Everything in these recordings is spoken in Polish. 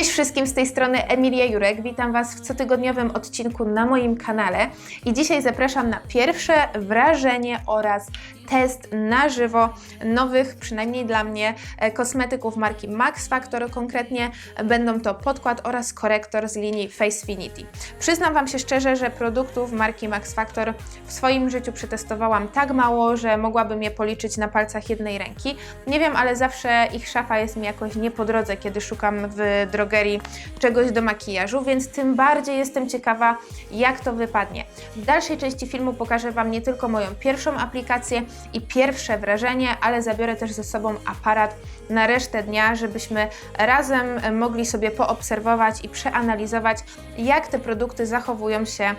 Cześć wszystkim z tej strony Emilia Jurek. Witam Was w cotygodniowym odcinku na moim kanale i dzisiaj zapraszam na pierwsze wrażenie oraz test na żywo nowych, przynajmniej dla mnie, e, kosmetyków marki Max Factor. Konkretnie będą to podkład oraz korektor z linii Facefinity. Przyznam Wam się szczerze, że produktów marki Max Factor w swoim życiu przetestowałam tak mało, że mogłabym je policzyć na palcach jednej ręki. Nie wiem, ale zawsze ich szafa jest mi jakoś nie po drodze, kiedy szukam w drogerii czegoś do makijażu, więc tym bardziej jestem ciekawa, jak to wypadnie. W dalszej części filmu pokażę Wam nie tylko moją pierwszą aplikację i pierwsze wrażenie, ale zabiorę też ze sobą aparat na resztę dnia, żebyśmy razem mogli sobie poobserwować i przeanalizować, jak te produkty zachowują się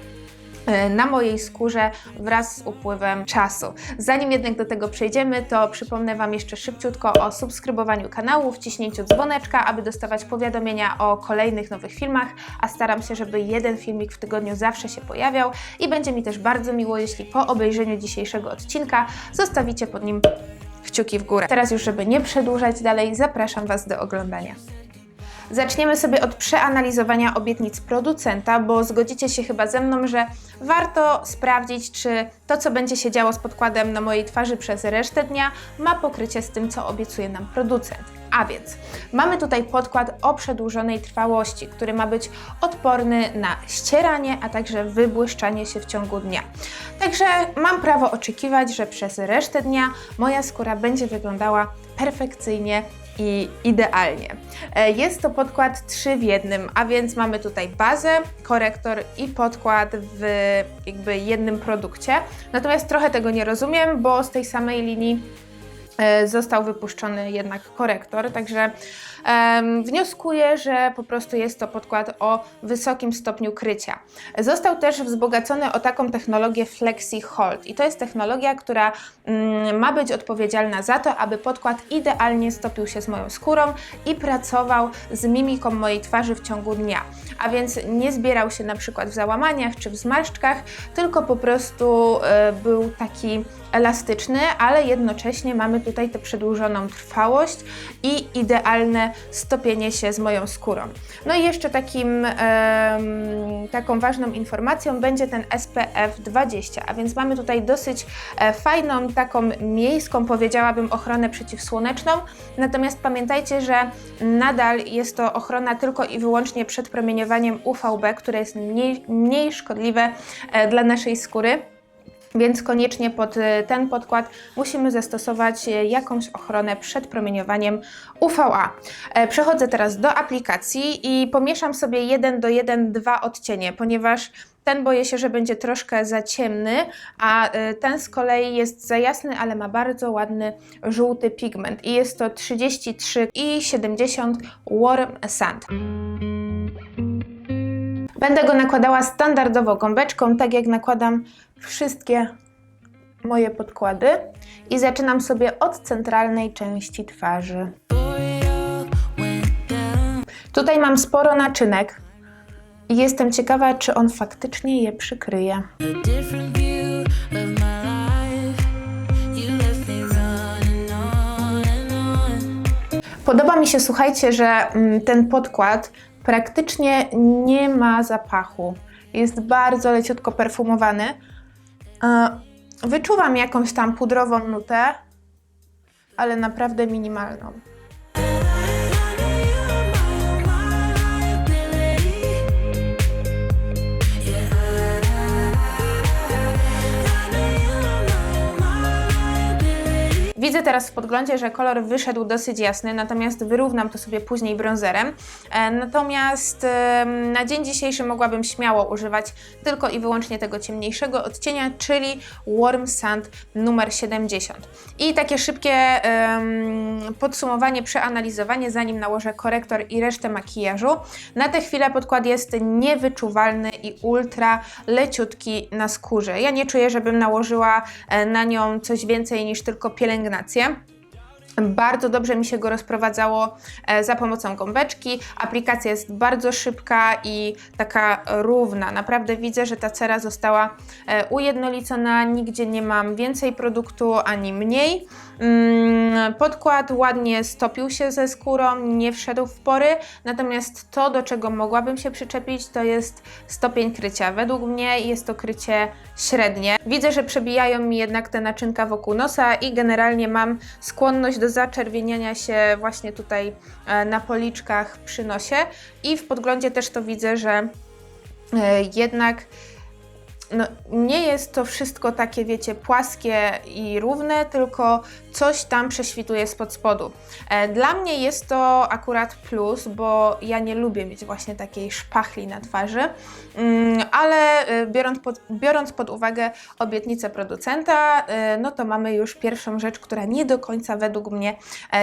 na mojej skórze wraz z upływem czasu. Zanim jednak do tego przejdziemy, to przypomnę Wam jeszcze szybciutko o subskrybowaniu kanału, wciśnięciu dzwoneczka, aby dostawać powiadomienia o kolejnych nowych filmach, a staram się, żeby jeden filmik w tygodniu zawsze się pojawiał i będzie mi też bardzo miło, jeśli po obejrzeniu dzisiejszego odcinka zostawicie pod nim kciuki w górę. Teraz już, żeby nie przedłużać dalej, zapraszam Was do oglądania. Zaczniemy sobie od przeanalizowania obietnic producenta, bo zgodzicie się chyba ze mną, że warto sprawdzić, czy to, co będzie się działo z podkładem na mojej twarzy przez resztę dnia, ma pokrycie z tym, co obiecuje nam producent. A więc mamy tutaj podkład o przedłużonej trwałości, który ma być odporny na ścieranie, a także wybłyszczanie się w ciągu dnia. Także mam prawo oczekiwać, że przez resztę dnia moja skóra będzie wyglądała perfekcyjnie i idealnie. E, Jest to podkład 3 w jednym, a więc mamy tutaj bazę, korektor i podkład w jakby jednym produkcie. Natomiast trochę tego nie rozumiem, bo z tej samej linii e, został wypuszczony jednak korektor, także wnioskuję, że po prostu jest to podkład o wysokim stopniu krycia. Został też wzbogacony o taką technologię Flexi Hold i to jest technologia, która mm, ma być odpowiedzialna za to, aby podkład idealnie stopił się z moją skórą i pracował z mimiką mojej twarzy w ciągu dnia. A więc nie zbierał się na przykład w załamaniach czy w zmarszczkach, tylko po prostu e, był taki elastyczny, ale jednocześnie mamy tutaj tę przedłużoną trwałość i idealne stopienie się z moją skórą. No i jeszcze takim, taką ważną informacją będzie ten SPF 20, a więc mamy tutaj dosyć e, fajną, taką miejską, powiedziałabym, ochronę przeciwsłoneczną. Natomiast pamiętajcie, że nadal jest to ochrona tylko i wyłącznie przed promieniowaniem UVB, które jest mniej, mniej szkodliwe e, dla naszej skóry. Więc koniecznie pod y, ten podkład musimy zastosować y, jakąś ochronę przed promieniowaniem UVA. E, Przechodzę teraz do aplikacji i pomieszam sobie 1 do 1 dwa odcienie, ponieważ ten boję się, że będzie troszkę za ciemny, a y, ten z kolei jest za jasny, ale ma bardzo ładny żółty pigment i jest to 33 i 70 Warm Sand. Będę go nakładała standardowo gąbeczką, tak jak nakładam wszystkie moje podkłady i zaczynam sobie od centralnej części twarzy. Tutaj mam sporo naczynek i jestem ciekawa, czy on faktycznie je przykryje. Podoba mi się, słuchajcie, że mm, ten podkład praktycznie nie ma zapachu. Jest bardzo leciutko perfumowany. E, Wyczuwam jakąś tam pudrową nutę, ale naprawdę minimalną. Widzę teraz w podglądzie, że kolor wyszedł dosyć jasny, natomiast wyrównam to sobie później bronzerem. E, Natomiast na dzień dzisiejszy mogłabym śmiało używać tylko i wyłącznie tego ciemniejszego odcienia, czyli Warm Sand numer 70. I takie szybkie podsumowanie, przeanalizowanie, zanim nałożę korektor i resztę makijażu. Na tę chwilę podkład jest niewyczuwalny i ultra leciutki na skórze. Ja nie czuję, żebym nałożyła e, na nią coś więcej niż tylko pielęgnację reakcję bardzo dobrze mi się go rozprowadzało e, za pomocą gąbeczki. Aplikacja jest bardzo szybka i taka równa. Naprawdę widzę, że ta cera została e, ujednolicona. Nigdzie nie mam więcej produktu ani mniej. Mm, Podkład ładnie stopił się ze skórą, nie wszedł w pory. Natomiast to, do czego mogłabym się przyczepić, to jest stopień krycia. Według mnie jest to krycie średnie. Widzę, że przebijają mi jednak te naczynka wokół nosa i generalnie mam skłonność do zaczerwieniania się właśnie tutaj e, na policzkach przy nosie. I w podglądzie też to widzę, że e, jednak no, nie jest to wszystko takie, wiecie, płaskie i równe, tylko coś tam prześwituje spod spodu. E, Dla mnie jest to akurat plus, bo ja nie lubię mieć właśnie takiej szpachli na twarzy, Mm, ale e, biorąc pod, biorąc pod uwagę obietnicę producenta, e, no to mamy już pierwszą rzecz, która nie do końca według mnie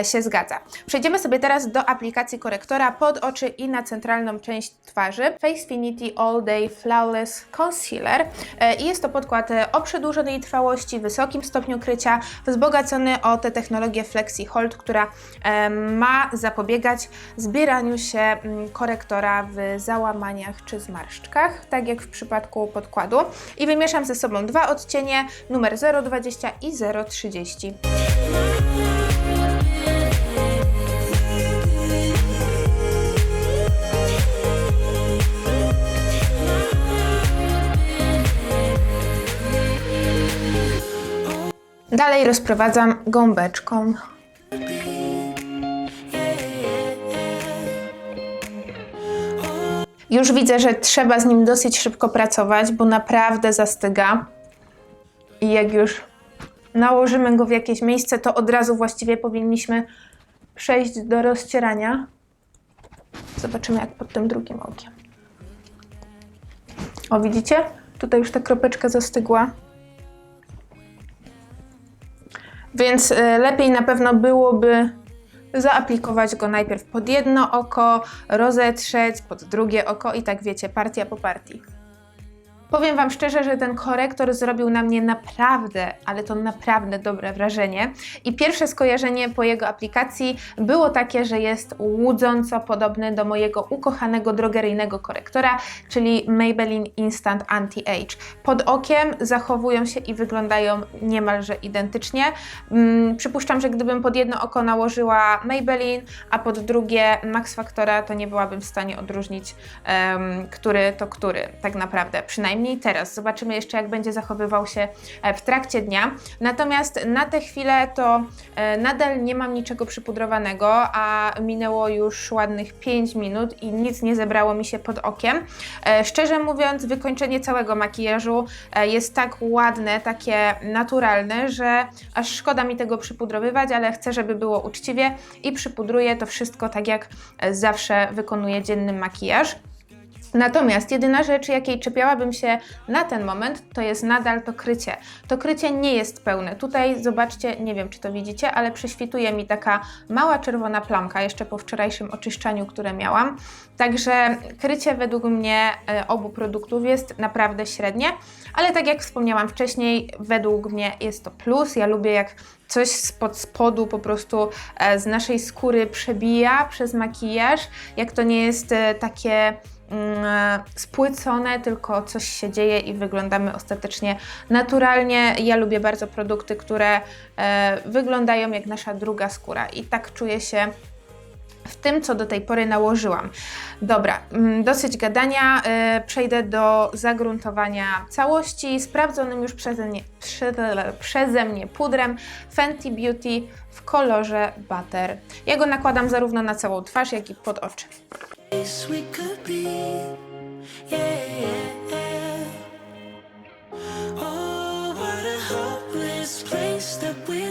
się zgadza. Przejdziemy sobie teraz do aplikacji korektora pod oczy i na centralną część twarzy Facefinity All Day Flawless Concealer i jest to podkład e, o przedłużonej trwałości, wysokim stopniu krycia, wzbogacony o tę technologię Flexi Hold, która e, ma zapobiegać zbieraniu się mm, korektora w załamaniach czy zmarszczkach, tak jak w przypadku podkładu. I wymieszam ze sobą dwa odcienie, numer 0,20 i 0,30. Dalej rozprowadzam gąbeczką. Już widzę, że trzeba z nim dosyć szybko pracować, bo naprawdę zastyga. I jak już nałożymy go w jakieś miejsce, to od razu właściwie powinniśmy przejść do rozcierania. Zobaczymy, jak pod tym drugim okiem. O, widzicie? Tutaj już ta kropeczka zastygła. Więc y, lepiej na pewno byłoby zaaplikować go najpierw pod jedno oko, rozetrzeć pod drugie oko i tak wiecie, partia po partii. Powiem Wam szczerze, że ten korektor zrobił na mnie naprawdę, ale to naprawdę dobre wrażenie. I pierwsze skojarzenie po jego aplikacji było takie, że jest łudząco podobny do mojego ukochanego drogeryjnego korektora, czyli Maybelline Instant Anti-Age. Pod okiem zachowują się i wyglądają niemalże identycznie. Mm, przypuszczam, że gdybym pod jedno oko nałożyła Maybelline, a pod drugie Max Factora, to nie byłabym w stanie odróżnić, em, który to który, tak naprawdę. Przynajmniej teraz. Zobaczymy jeszcze, jak będzie zachowywał się e, w trakcie dnia. Natomiast na tę chwilę to e, nadal nie mam niczego przypudrowanego, a minęło już ładnych 5 minut i nic nie zebrało mi się pod okiem. E, Szczerze mówiąc, wykończenie całego makijażu jest tak ładne, takie naturalne, że aż szkoda mi tego przypudrowywać, ale chcę, żeby było uczciwie i przypudruję to wszystko tak, jak zawsze wykonuję dzienny makijaż. Natomiast jedyna rzecz, jakiej czepiałabym się na ten moment, to jest nadal to krycie. To krycie nie jest pełne. Tutaj zobaczcie, nie wiem czy to widzicie, ale prześwituje mi taka mała czerwona plamka jeszcze po wczorajszym oczyszczaniu, które miałam. Także krycie według mnie e, obu produktów jest naprawdę średnie, ale tak jak wspomniałam wcześniej, według mnie jest to plus. Ja lubię jak coś spod spodu po prostu e, z naszej skóry przebija przez makijaż, jak to nie jest e, takie spłycone, tylko coś się dzieje i wyglądamy ostatecznie naturalnie. Ja lubię bardzo produkty, które e, wyglądają jak nasza druga skóra i tak czuję się w tym, co do tej pory nałożyłam. Dobra, mm, dosyć gadania. e, Przejdę do zagruntowania całości sprawdzonym już przeze mnie, prze- przeze mnie pudrem Fenty Beauty w kolorze Butter. Ja go nakładam zarówno na całą twarz, jak i pod oczy. Place we could be. Yeah, yeah. Oh, what a hopeless place that we're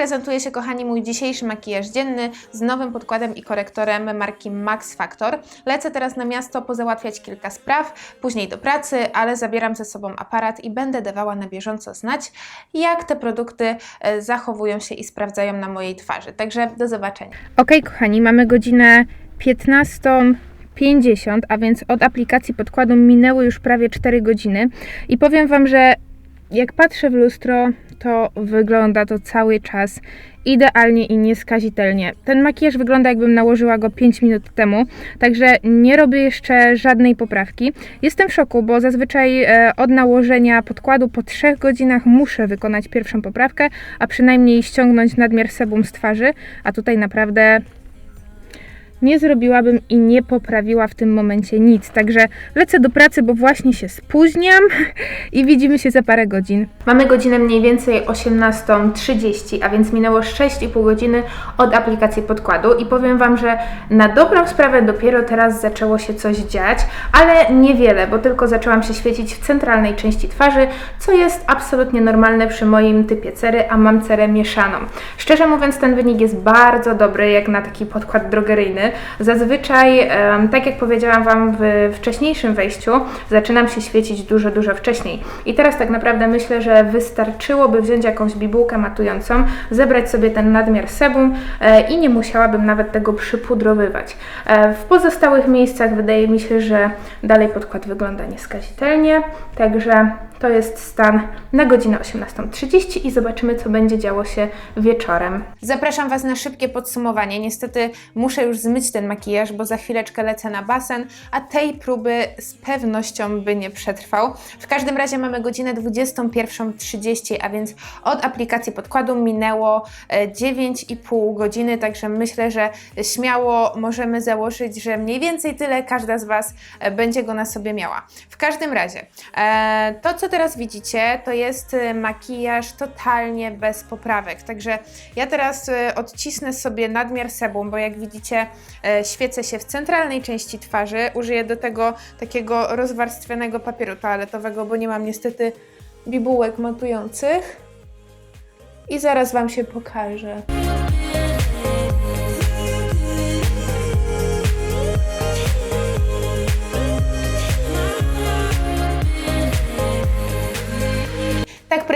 prezentuje się, kochani, mój dzisiejszy makijaż dzienny z nowym podkładem i korektorem marki Max Factor. Lecę teraz na miasto pozałatwiać kilka spraw, później do pracy, ale zabieram ze sobą aparat i będę dawała na bieżąco znać, jak te produkty e, zachowują się i sprawdzają na mojej twarzy. Także do zobaczenia. Ok, kochani, mamy godzinę 15.50, a więc od aplikacji podkładu minęły już prawie 4 godziny i powiem Wam, że jak patrzę w lustro, to wygląda to cały czas idealnie i nieskazitelnie. Ten makijaż wygląda jakbym nałożyła go 5 minut temu, także nie robię jeszcze żadnej poprawki. Jestem w szoku, bo zazwyczaj e, od nałożenia podkładu po 3 godzinach muszę wykonać pierwszą poprawkę, a przynajmniej ściągnąć nadmiar sebum z twarzy, a tutaj naprawdę nie zrobiłabym i nie poprawiła w tym momencie nic. Także lecę do pracy, bo właśnie się spóźniam i widzimy się za parę godzin. Mamy godzinę mniej więcej 18.30, a więc minęło 6,5 godziny od aplikacji podkładu i powiem Wam, że na dobrą sprawę dopiero teraz zaczęło się coś dziać, ale niewiele, bo tylko zaczęłam się świecić w centralnej części twarzy, co jest absolutnie normalne przy moim typie cery, a mam cerę mieszaną. Szczerze mówiąc, ten wynik jest bardzo dobry, jak na taki podkład drogeryjny. Zazwyczaj, tak jak powiedziałam Wam w wcześniejszym wejściu, zaczynam się świecić dużo, dużo wcześniej. I teraz tak naprawdę myślę, że wystarczyłoby wziąć jakąś bibułkę matującą, zebrać sobie ten nadmiar sebum e, i nie musiałabym nawet tego przypudrowywać. E, w pozostałych miejscach wydaje mi się, że dalej podkład wygląda nieskazitelnie, także to jest stan na godzinę 18.30 i zobaczymy, co będzie działo się wieczorem. Zapraszam Was na szybkie podsumowanie. Niestety muszę już ten makijaż, bo za chwileczkę lecę na basen, a tej próby z pewnością by nie przetrwał. W każdym razie mamy godzinę 21.30, a więc od aplikacji podkładu minęło e, 9,5 godziny, także myślę, że śmiało możemy założyć, że mniej więcej tyle każda z Was e, będzie go na sobie miała. W każdym razie, e, to co teraz widzicie, to jest e, makijaż totalnie bez poprawek. Także ja teraz e, odcisnę sobie nadmiar sebum, bo jak widzicie, e, świecę się w centralnej części twarzy. Użyję do tego takiego rozwarstwionego papieru toaletowego, bo nie mam niestety bibułek matujących. I zaraz Wam się pokażę.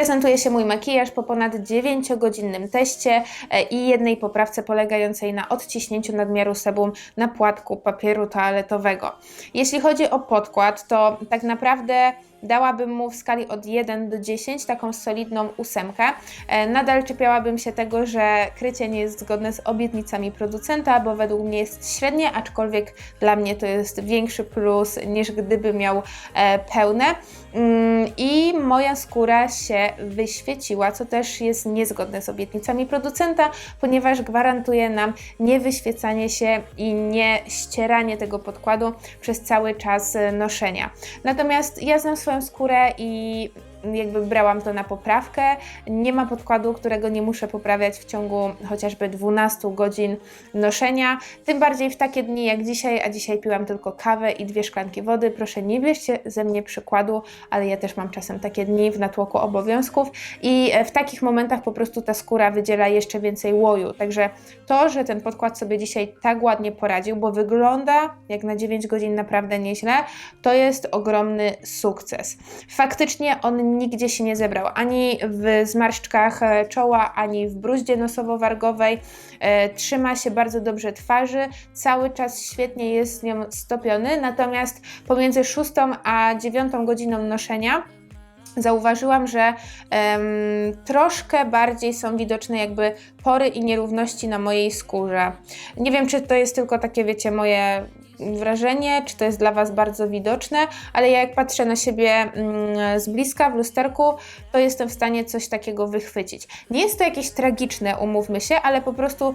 Prezentuje się mój makijaż po ponad 9-godzinnym teście e, i jednej poprawce polegającej na odciśnięciu nadmiaru sebum na płatku papieru toaletowego. Jeśli chodzi o podkład, to tak naprawdę dałabym mu w skali od 1 do 10 taką solidną ósemkę. E, Nadal czepiałabym się tego, że krycie nie jest zgodne z obietnicami producenta, bo według mnie jest średnie, aczkolwiek dla mnie to jest większy plus niż gdyby miał e, pełne. Mm, I moja skóra się wyświeciła, co też jest niezgodne z obietnicami producenta, ponieważ gwarantuje nam niewyświecanie się i nie ścieranie tego podkładu przez cały czas noszenia. Natomiast ja znam swoją skórę i jakby brałam to na poprawkę. Nie ma podkładu, którego nie muszę poprawiać w ciągu chociażby 12 godzin noszenia. Tym bardziej w takie dni jak dzisiaj, a dzisiaj piłam tylko kawę i dwie szklanki wody. Proszę nie bierzcie ze mnie przykładu, ale ja też mam czasem takie dni w natłoku obowiązków i e, w takich momentach po prostu ta skóra wydziela jeszcze więcej łoju. Także to, że ten podkład sobie dzisiaj tak ładnie poradził, bo wygląda jak na 9 godzin naprawdę nieźle, to jest ogromny sukces. Faktycznie on nigdzie się nie zebrał, ani w zmarszczkach e, czoła, ani w bruździe nosowo-wargowej. E, Trzyma się bardzo dobrze twarzy, cały czas świetnie jest z nią stopiony, natomiast pomiędzy 6 a 9 godziną noszenia zauważyłam, że em, troszkę bardziej są widoczne jakby pory i nierówności na mojej skórze. Nie wiem, czy to jest tylko takie, wiecie, moje wrażenie, czy to jest dla Was bardzo widoczne, ale ja jak patrzę na siebie mm, z bliska w lusterku, to jestem w stanie coś takiego wychwycić. Nie jest to jakieś tragiczne, umówmy się, ale po prostu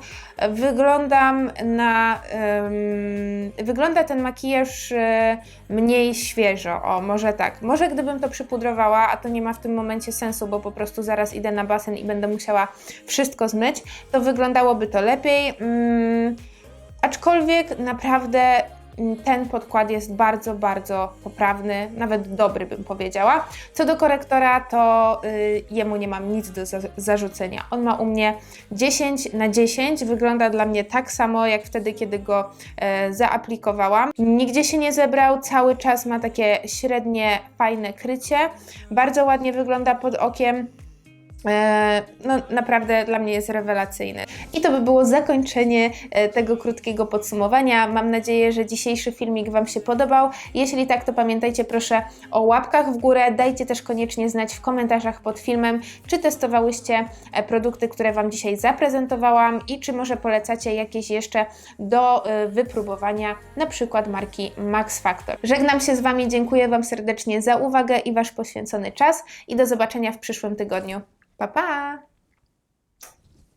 wyglądam na... em, wygląda ten makijaż e, mniej świeżo, o może tak. Może gdybym to przypudrowała, a to nie ma w tym momencie sensu, bo po prostu zaraz idę na basen i będę musiała wszystko zmyć, to wyglądałoby to lepiej. Mm, aczkolwiek naprawdę ten podkład jest bardzo, bardzo poprawny, nawet dobry bym powiedziała. Co do korektora, to y, jemu nie mam nic do za zarzucenia. On ma u mnie 10 na 10, wygląda dla mnie tak samo jak wtedy, kiedy go e, zaaplikowałam. Nigdzie się nie zebrał, cały czas ma takie średnie, fajne krycie. Bardzo ładnie wygląda pod okiem. E, No, naprawdę dla mnie jest rewelacyjny. I to by było zakończenie e, tego krótkiego podsumowania. Mam nadzieję, że dzisiejszy filmik Wam się podobał. Jeśli tak, to pamiętajcie proszę o łapkach w górę. Dajcie też koniecznie znać w komentarzach pod filmem, czy testowałyście e, produkty, które Wam dzisiaj zaprezentowałam i czy może polecacie jakieś jeszcze do wypróbowania, na przykład marki Max Factor. Żegnam się z Wami, dziękuję Wam serdecznie za uwagę i Wasz poświęcony czas i do zobaczenia w przyszłym tygodniu. Pa, pa!